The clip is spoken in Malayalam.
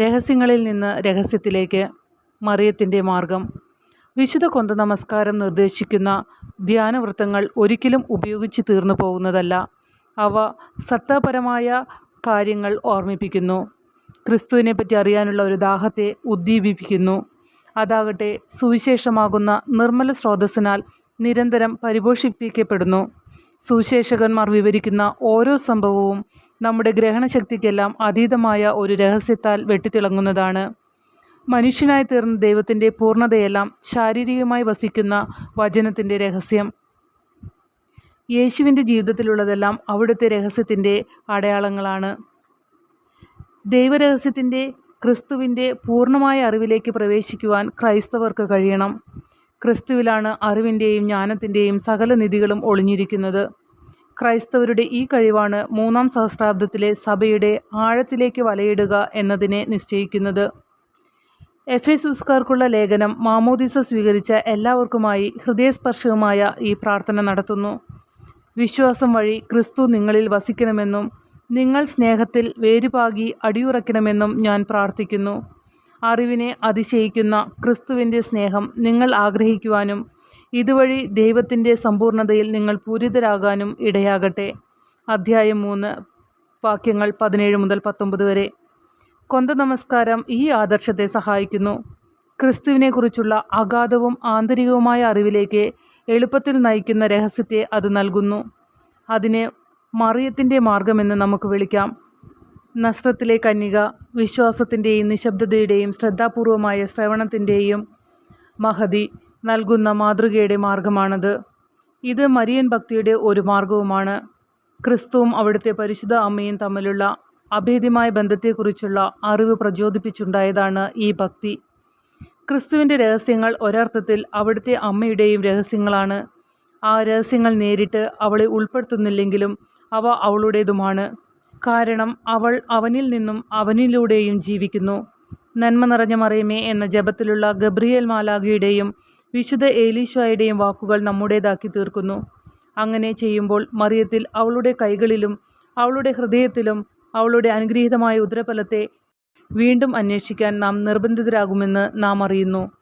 രഹസ്യങ്ങളിൽ നിന്ന് രഹസ്യത്തിലേക്ക് മറിയത്തിന്റെ മാർഗം. വിശുദ്ധ കൊന്ത നമസ്കാരം നിർദ്ദേശിക്കുന്ന ധ്യാനവൃത്തങ്ങൾ ഒരിക്കലും ഉപയോഗിച്ച് തീർന്നു പോകുന്നതല്ല. അവ സത്താപരമായ കാര്യങ്ങൾ ഓർമ്മിപ്പിക്കുന്നു. ക്രിസ്തുവിനെ പറ്റി അറിയാനുള്ള ഒരു ദാഹത്തെ ഉദ്ദീപിപ്പിക്കുന്നു. അതാകട്ടെ സുവിശേഷമാകുന്ന നിർമ്മല സ്രോതസ്സിനാൽ നിരന്തരം പരിപോഷിപ്പിക്കപ്പെടുന്നു. സുവിശേഷകന്മാർ വിവരിക്കുന്ന ഓരോ സംഭവവും നമ്മുടെ ഗ്രഹണശക്തിക്കെല്ലാം അതീതമായ ഒരു രഹസ്യത്താൽ വെട്ടിത്തിളങ്ങുന്നതാണ്. മനുഷ്യനായി തീർന്ന ദൈവത്തിന്റെ പൂർണതയെല്ലാം ശാരീരികമായി വസിക്കുന്ന വചനത്തിന്റെ രഹസ്യം. യേശുവിന്റെ ജീവിതത്തിലുള്ളതെല്ലാം അവിടുത്തെ രഹസ്യത്തിന്റെ അടയാളങ്ങളാണ്. ദൈവരഹസ്യത്തിന്റെ ക്രിസ്തുവിന്റെ പൂർണമായ അറിവിലേക്ക് പ്രവേശിക്കുവാൻ ക്രൈസ്തവർക്ക് കഴിയണം. ക്രിസ്തുവിലാണ് അറിവിന്റെയും ജ്ഞാനത്തിന്റെയും സകല നിധികളും ഒളിഞ്ഞിരിക്കുന്നത്. ക്രൈസ്തവരുടെ ഈ കഴിവാണ് മൂന്നാം സഹസ്രാബ്ദത്തിലെ സഭയുടെ ആഴത്തിലേക്ക് വലയിടുക എന്നതിനെ നിശ്ചയിക്കുന്നത്. എഫ് എഫേസൂസ്കാർക്കുള്ള ലേഖനം മാമോദിസ സ്വീകരിച്ച എല്ലാവർക്കുമായി ഹൃദയസ്പർശവുമായ ഈ പ്രാർത്ഥന നടത്തുന്നു. വിശ്വാസം വഴി ക്രിസ്തു നിങ്ങളിൽ വസിക്കണമെന്നും നിങ്ങൾ സ്നേഹത്തിൽ വേരുപാകി അടിയുറയ്ക്കണമെന്നും ഞാൻ പ്രാർത്ഥിക്കുന്നു. അറിവിനെ അതിശയിക്കുന്ന ക്രിസ്തുവിന്റെ സ്നേഹം നിങ്ങൾ ആഗ്രഹിക്കുവാനും ഇതുവഴി ദൈവത്തിന്റെ സമ്പൂർണതയിൽ നിങ്ങൾ പൂരിതരാകാനും ഇടയാകട്ടെ. അധ്യായം മൂന്ന് വാക്യങ്ങൾ പതിനേഴ് മുതൽ പത്തൊമ്പത് വരെ. കൊന്ത നമസ്കാരം ഈ ആദർശത്തെ സഹായിക്കുന്നു. ക്രിസ്തുവിനെക്കുറിച്ചുള്ള അഗാധവും ആന്തരികവുമായ അറിവിലേക്ക് എളുപ്പത്തിൽ നയിക്കുന്ന രഹസ്യത്തെ അത് നൽകുന്നു. അതിനെ മറിയത്തിന്റെ മാർഗമെന്ന് നമുക്ക് വിളിക്കാം. നസ്രത്തിലെ കന്യക വിശ്വാസത്തിന്റെയും നിശബ്ദതയുടെയും ശ്രദ്ധാപൂർവമായ ശ്രവണത്തിന്റെയും മഹതി. നൽകുന്ന മാതൃകയുടെ മാർഗമാണത്. ഇത് മരിയൻ ഭക്തിയുടെ ഒരു മാർഗവുമാണ്. ക്രിസ്തുവും അവിടുത്തെ പരിശുദ്ധ അമ്മയും തമ്മിലുള്ള അഭേദ്യമായ ബന്ധത്തെക്കുറിച്ചുള്ള അറിവ് പ്രചോദിപ്പിച്ചുണ്ടായതാണ് ഈ ഭക്തി. ക്രിസ്തുവിന്റെ രഹസ്യങ്ങൾ ഒരർത്ഥത്തിൽ അവിടുത്തെ അമ്മയുടെയും രഹസ്യങ്ങളാണ്. ആ രഹസ്യങ്ങൾ നേരിട്ട് അവളെ ഉൾപ്പെടുത്തുന്നില്ലെങ്കിലും അവ അവളുടേതുമാണ്. കാരണം അവൾ അവനിൽ നിന്നും അവനിലൂടെയും ജീവിക്കുന്നു. നന്മ നിറഞ്ഞ മറിയമേ എന്ന ജപത്തിലുള്ള ഗബ്രിയേൽ മാലാഖയുടെയും വിശുദ്ധ ഏലീശോയുടെയും വാക്കുകൾ നമ്മുടേതാക്കി തീർക്കുന്നു. അങ്ങനെ ചെയ്യുമ്പോൾ മറിയത്തിൽ അവളുടെ കൈകളിലും അവളുടെ ഹൃദയത്തിലും അവളുടെ അനുഗ്രഹീതമായ ഉദരഫലത്തെ വീണ്ടും അന്വേഷിക്കാൻ നാം നിർബന്ധിതരാകുമെന്ന് നാം അറിയുന്നു.